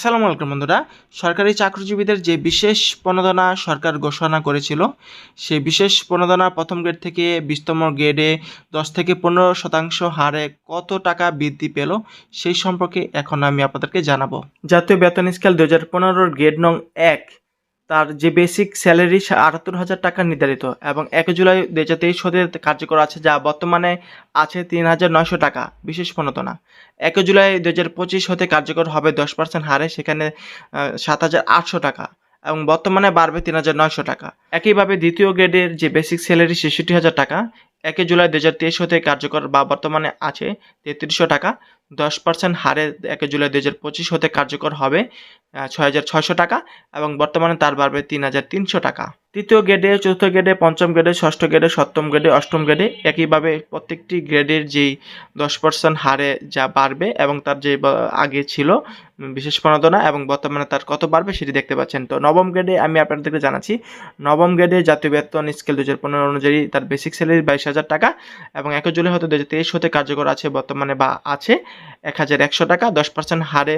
আসসালামু আলাইকুম বন্ধুরা। সরকারি চাকরিজীবীদের যে বিশেষ প্রণোদনা সরকার ঘোষণা করেছিল, সেই বিশেষ প্রণোদনা প্রথম গ্রেড থেকে বিশতম গ্রেডে দশ থেকে পনেরো শতাংশ হারে কত টাকা বৃদ্ধি পেল, সেই সম্পর্কে এখন আমি আপনাদেরকে জানাব। জাতীয় বেতন স্কেল দু হাজার পনেরোর গ্রেড নং এক তার যে বেসিক স্যালারি আটাত্তর হাজার টাকা নির্ধারিত এবং এক জুলাই দু হাজার তেইশ হতে কার্যকর আছে যা বর্তমানে আছে তিন হাজার নয়শো টাকা, বিশেষ প্রণোদনা এক জুলাই দু হাজার পঁচিশ হতে কার্যকর হবে দশ পার্সেন্ট হারে, সেখানে সাত হাজার আটশো টাকা এবং বর্তমানে বাড়বে তিন হাজার নয়শো টাকা। একইভাবে দ্বিতীয় গ্রেডের যে বেসিক স্যালারি ছেষট্টি হাজার টাকা, একে জুলাই দু হাজার তেইশ হতে কার্যকর বা বর্তমানে আছে তেত্রিশশো টাকা, দশ পার্সেন্ট হারে একে জুলাই দু হাজার পঁচিশ হতে কার্যকর হবে ছয় হাজার ছয়শো টাকা এবং বর্তমানে তার বাড়বে তিন হাজার তিনশো টাকা। তৃতীয় গ্রেডে চতুর্থ গ্রেডে পঞ্চম গ্রেডে ষষ্ঠ গ্রেডে সপ্তম গ্রেডে অষ্টম গ্রেডে একইভাবে প্রত্যেকটি গ্রেডের যেই দশ পার্সেন্ট হারে যা বাড়বে এবং তার যে আগে ছিল, বিশেষ প্রণোদনা এবং বর্তমানে তার কত বাড়বে সেটি দেখতে পাচ্ছেন। তো নবম গ্রেডে আমি আপনাদেরকে জানাচ্ছি, নবম গ্রেডে জাতীয় বেতন স্কেল দু হাজার পনেরো অনুযায়ী তার বেসিক স্যালারি বাইশ হাজার টাকা এবং এক জুলাই হতে দু হাজার তেইশ হতে কার্যকর আছে বর্তমানে বা আছে এক হাজার একশো টাকা, দশ পার্সেন্ট হারে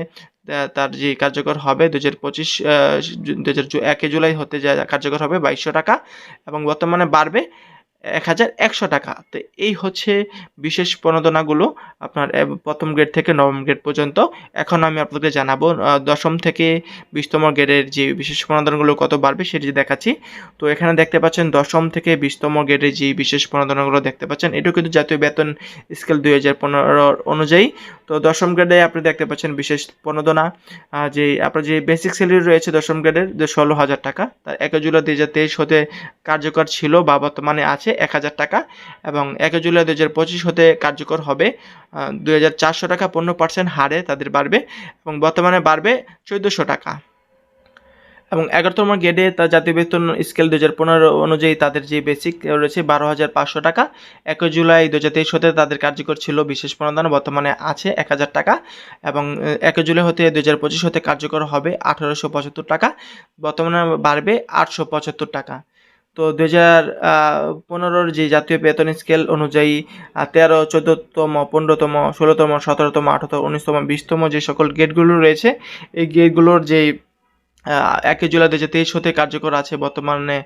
তার যে কার্যকর হবে দু হাজার পঁচিশ দু হাজার একে জুলাই হতে যা কার্যকর হবে বাইশশো টাকা এবং বর্তমানে বাড়বে এক হাজার একশো টাকা। তো এই হচ্ছে বিশেষ প্রণোদনাগুলো আপনার প্রথম গ্রেড থেকে নবম গ্রেড পর্যন্ত। এখন আমি আপনাদেরকে জানাব দশম থেকে বিশতম গ্রেডের যে বিশেষ প্রণোদনাগুলো কত বাড়বে সেটি দেখাচ্ছি। তো এখানে দেখতে পাচ্ছেন, দশম থেকে বিশতম গ্রেডের যে বিশেষ প্রণোদনাগুলো দেখতে পাচ্ছেন, এটাও কিন্তু জাতীয় বেতন স্কেল দুই হাজার পনেরো অনুযায়ী। তো দশম গ্রেডে আপনি দেখতে পাচ্ছেন বিশেষ প্রণোদনা যে আপনার যে বেসিক স্যালারি রয়েছে দশম গ্রেডের যে ষোলো হাজার টাকা। তার এক জুলাই দুই হাজার তেইশ হতে কার্যকর ছিল বা বর্তমানে আছে। এক হাজার টাকা এবং এক জুলাই দু হাজার পঁচিশ হতে কার্যকর হবে। দুই হাজার চারশো টাকা পনেরো পার্সেন্ট হারে তাদের বাড়বে এবং বর্তমানে বাড়বে চোদ্দোশো টাকা। এবং এগারোতম গ্রেডে তার জাতীয় বেতন স্কেল দু হাজার পনেরো অনুযায়ী তাদের যে বেসিক রয়েছে বারো হাজার পাঁচশো টাকা। একই জুলাই দু হাজার তেইশ হতে তাদের কার্যকর ছিল বিশেষ প্রণোদন, বর্তমানে আছে এক হাজার টাকা। এবং একই জুলাই হতে দু হাজার পঁচিশ হতে কার্যকর হবে আঠারোশো পঁচাত্তর টাকা। বর্তমানে বাড়বে আটশো পঁচাত্তর টাকা। তো দু হাজার পনেরোর যে জাতীয় বেতন স্কেল অনুযায়ী তেরো চোদ্দোতম পনেরোতম ষোলোতম সতেরোতম আঠারোতম উনিশতম বিশতম যে সকল গেটগুলো রয়েছে এই গেটগুলোর আহ, একই জুলাই দু হাজার তেইশ হতে কার্যকর আছে বর্তমানে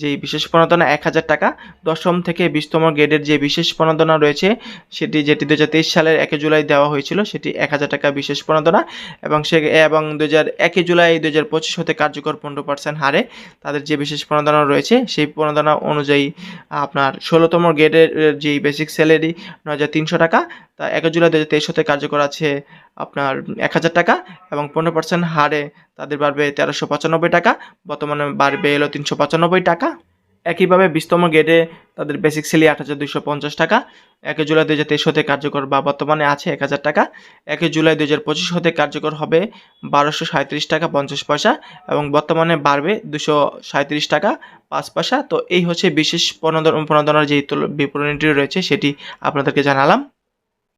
যে বিশেষ প্রণোদনা এক হাজার টাকা, দশম থেকে বিশতম গ্রেডের যে বিশেষ প্রণোদনা রয়েছে, সেটি যেটি দু হাজার তেইশ সালের একই জুলাই দেওয়া হয়েছিল, সেটি এক হাজার টাকা বিশেষ প্রণোদনা এবং সে, এবং দু হাজার একই জুলাই দু হাজার পঁচিশ হতে কার্যকর পনেরো পার্সেন্ট হারে তাদের যে বিশেষ প্রণোদনা রয়েছে, সেই প্রণোদনা অনুযায়ী আপনার ষোলোতম গ্রেডের যে বেসিক স্যালারি নয় হাজার তিনশো টাকা, তা এক জুলাই দু হাজার তেইশ হতে কার্যকর আছে আপনার এক হাজার টাকা এবং পনেরো পার্সেন্ট হারে তাদের বাড়বে তেরোশো পঁচানব্বই টাকা, বর্তমানে বাড়বে এলো তিনশো পঁচানব্বই টাকা। একইভাবে বিশতম গ্রেডে তাদের বেসিক স্যালারি আট হাজার দুশো পঞ্চাশ টাকা, একে জুলাই দু হাজার তেইশ হতে কার্যকর বা বর্তমানে আছে এক হাজার টাকা, একে জুলাই দু হাজার পঁচিশ হতে কার্যকর হবে বারোশো সাঁত্রিশ টাকা পঞ্চাশ পয়সা এবং বর্তমানে বাড়বে দুশো সাঁত্রিশ টাকা পাঁচ পয়সা। তো এই হচ্ছে বিশেষ প্রণোদন প্রণোদনার যে বিপণীটি রয়েছে সেটি আপনাদেরকে জানালাম।